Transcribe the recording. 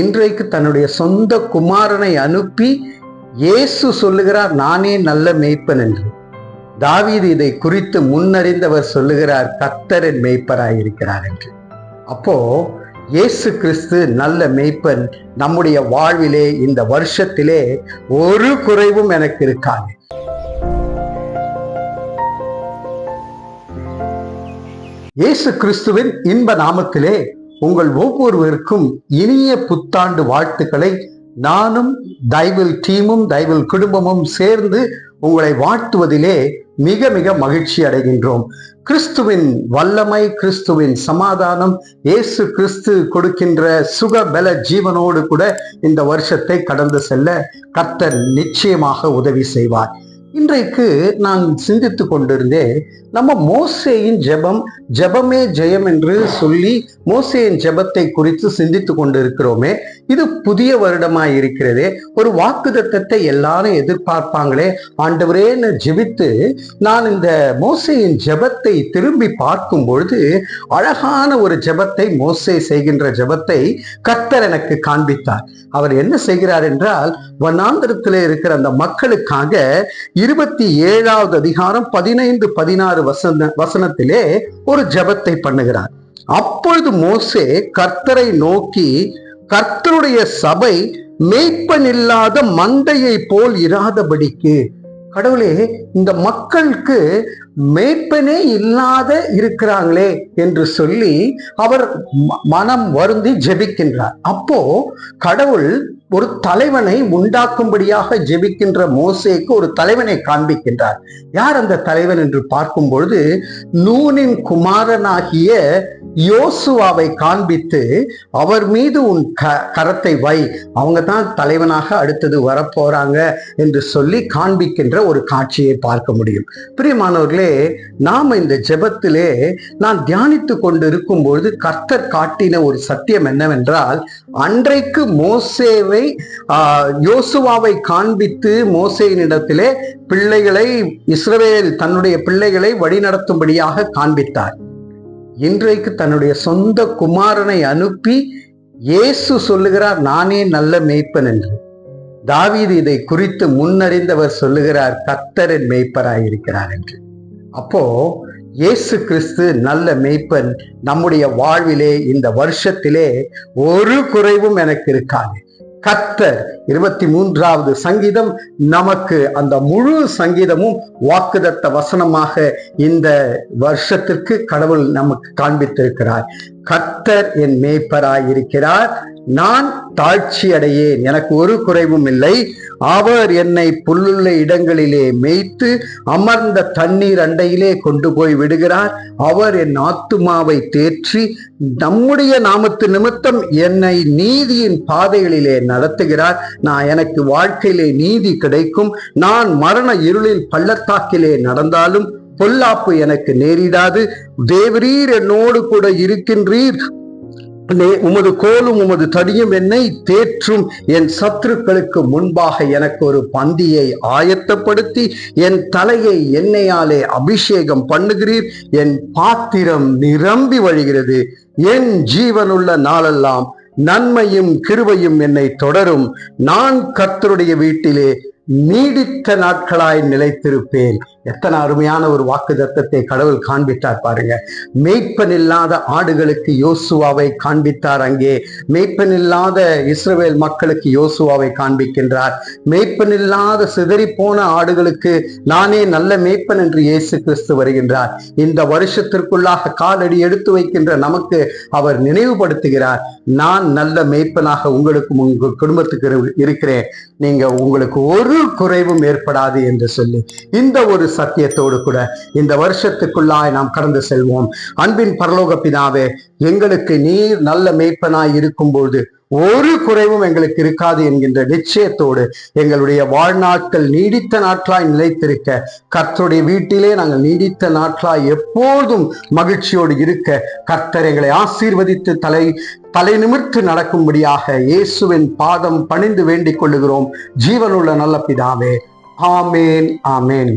இன்றைக்கு தன்னுடைய சொந்த குமாரனை அனுப்பி இயேசு சொல்லுகிறார் நானே நல்ல மேய்ப்பன் என்று. தாவீது இதை குறித்து முன்னறிந்தவர் சொல்லுகிறார் கத்தரின் மேய்ப்பராயிருக்கிறார் என்று. அப்போ இயேசு கிறிஸ்து நல்ல மெய்ப்பன் நம்முடைய வாழ்விலே இந்த வருஷத்திலே ஒரு குறைவும் எனக்கு இருக்காது. இயேசு கிறிஸ்துவின் இன்ப நாமத்திலே உங்கள் ஒவ்வொருவருக்கும் இனிய புத்தாண்டு வாழ்த்துக்களை. நானும் தைவில் டீமும் தைவில் குடும்பமும் சேர்ந்து உங்களை வாழ்த்துவதிலே மிக மிக மகிழ்ச்சி அடைகின்றோம். கிறிஸ்துவின் வல்லமை கிறிஸ்துவின் சமாதானம் இயேசு கிறிஸ்து கொடுக்கின்ற சுக பல ஜீவனோடு கூட இந்த வருஷத்தை கடந்து செல்ல கர்த்தர் நிச்சயமாக உதவி செய்வார். இன்றைக்கு நான் சிந்தித்து கொண்டிருந்தேன் நம்ம மோசேயின் ஜெபம் ஜெபமே ஜெயம் என்று சொல்லி மோசேயின் ஜெபத்தை குறித்து சிந்தித்து கொண்டிருக்கிறோமே இது புதிய வருடமாய் இருக்கிறதே ஒரு வாக்குதத்தத்தை எல்லாரும் எதிர்பார்ப்பாங்களே ஆண்டவரேன்னு ஜெபித்து நான் இந்த மோசேயின் ஜெபத்தை திரும்பி பார்க்கும் பொழுது அழகான ஒரு ஜெபத்தை மோசே செய்கின்ற ஜெபத்தை கர்த்தர் எனக்கு காண்பித்தார். அவர் என்ன செய்கிறார் என்றால் வண்ணாந்திரத்தில் இருக்கிற அந்த மக்களுக்காக இருபத்தி ஏழாவது அதிகாரம் பதினைந்து பதினாறு வசன வசனத்திலே ஒரு ஜெபத்தை பண்ணுகிறார். அப்பொழுது மோசே கர்த்தரை நோக்கி கர்த்தருடைய சபை மேய்ப்பன் இல்லாத மந்தையை போல் இராதபடிக்கு. கடவுளே இந்த மக்களுக்கு மேய்ப்பனே இல்லாத இருக்கிறாங்களே என்று சொல்லி அவர் மனம் வருந்தி ஜெபிக்கின்றார். அப்போ கடவுள் ஒரு தலைவனை உண்டாக்கும்படியாக ஜெபிக்கின்ற மோசேக்கு ஒரு தலைவனை காண்பிக்கின்றார். யார் அந்த தலைவன் என்று பார்க்கும் பொழுது நூனின் குமாரனாகிய யோசுவாவை காண்பித்து அவர் மீது உன் க கரத்தை வை அவங்க தான் தலைவனாக அடுத்தது வரப்போறாங்க என்று சொல்லி காண்பிக்கின்ற ஒரு காட்சியை பார்க்க முடியும். பிரியமானவர்களே நாம இந்த ஜெபத்திலே நான் தியானித்து கொண்டு இருக்கும் பொழுது கர்த்தர் காட்டின ஒரு சத்தியம் என்னவென்றால் அன்றைக்கு மோசேவை யோசுவாவை காண்பித்து மோசேயினிடத்திலே பிள்ளைகளை இஸ்ரவேல் தன்னுடைய பிள்ளைகளை வழிநடத்தும்படியாக காண்பித்தார். இன்றைக்கு தன்னுடைய சொந்த குமாரனை அனுப்பி இயேசு சொல்லுகிறார் நானே நல்ல மேய்ப்பன் என்று. தாவீது இதை குறித்து முன்னறிந்தவர் சொல்லுகிறார் கத்தரின் மேய்ப்பராயிருக்கிறார் என்று. அப்போ இயேசு கிறிஸ்து நல்ல மெய்ப்பன் நம்முடைய வாழ்விலே இந்த வருஷத்திலே ஒரு குறைவும் எனக்கு இருக்காது. கத்தர் இருபத்தி மூன்றாவது சங்கீதம் நமக்கு அந்த முழு சங்கீதமும் வாக்குதத்த வசனமாக இந்த வருஷத்திற்கு கடவுள் நமக்கு காண்பித்திருக்கிறார். கத்தர் என் மேய்ப்பராய் இருக்கிறார் நான் தாழ்ச்சி அடையேன் எனக்கு ஒரு குறைவும் இல்லை. அவர் என்னை புல்லுள்ள இடங்களிலே மேய்த்து அமர்ந்த தண்ணீர் அண்டையிலே கொண்டு போய் விடுகிறார். அவர் என் ஆத்துமாவை தேற்றி நம்முடைய நாமத்து நிமித்தம் என்னை நீதியின் பாதைகளிலே நடத்துகிறார். நான் எனக்கு வாழ்க்கையிலே நீதி கிடைக்கும். நான் மரண இருளில் பள்ளத்தாக்கிலே நடந்தாலும் பொல்லாப்பு எனக்கு நேரிடாது. தேவரீர் என்னோடு கூட இருக்கின்றீர். உமது கோலும் உமது தடியும் என்னை தேற்றும். என் சத்துருக்களுக்கு முன்பாக எனக்கு ஒரு பந்தியை ஆயத்தப்படுத்தி என் தலையை எண்ணெயாலே அபிஷேகம் பண்ணுகிறீர். என் பாத்திரம் நிரம்பி வழிகிறது. என் ஜீவனுள்ள நாளெல்லாம் நன்மையும் கிருபையும் என்னை தொடரும். நான் கர்த்தருடைய வீட்டிலே நீடித்த நாட்களாய் நிலைத்திருப்பேன். எத்தனை அருமையான ஒரு வாக்கு தத்தத்தை கடவுள் காண்பித்தார் பாருங்க. மெய்ப்பன் இல்லாத ஆடுகளுக்கு யோசுவாவை காண்பித்தார் அங்கே. மெய்ப்பன் இல்லாத இஸ்ரவேல் மக்களுக்கு யோசுவாவை காண்பிக்கின்றார். மெய்ப்பன் இல்லாத சிதறி போன ஆடுகளுக்கு நானே நல்ல மெய்ப்பன் என்று இயேசு கிறிஸ்து வருகின்றார். இந்த வருஷத்திற்குள்ளாக காலடி எடுத்து வைக்கின்ற நமக்கு அவர் நினைவுபடுத்துகிறார். நான் நல்ல மெய்ப்பனாக உங்களுக்கும் உங்கள் குடும்பத்துக்கு இருக்கிறேன். நீங்க உங்களுக்கு ஒரு ஒரு குறைவும் ஏற்படாது என்று சொல்லி இந்த ஒரு சத்தியத்தோடு கூட இந்த வருஷத்துக்குள்ளாய் நாம் கடந்து செல்வோம். அன்பின் பரலோக பிதாவே எங்களுக்கு நீர் நல்ல மேய்ப்பனாய் இருக்கும்போது ஒரு குறைவும் எங்களுக்கு இருக்காது என்கின்ற நிச்சயத்தோடு எங்களுடைய வாழ்நாட்கள் நீடித்த நாட்களாய் நிலைத்திருக்க கர்த்தருடைய வீட்டிலே நாங்கள் நீடித்த நாட்களாய் எப்போதும் மகிழ்ச்சியோடு இருக்க கர்த்தர் எங்களை ஆசீர்வதித்து தலை தலை நிமிர்த்து நடக்கும்படியாக இயேசுவின் பாதம் பணிந்து வேண்டிக் கொள்ளுகிறோம். ஜீவனுள்ள நல்ல பிதாவே. ஆமேன் ஆமேன்.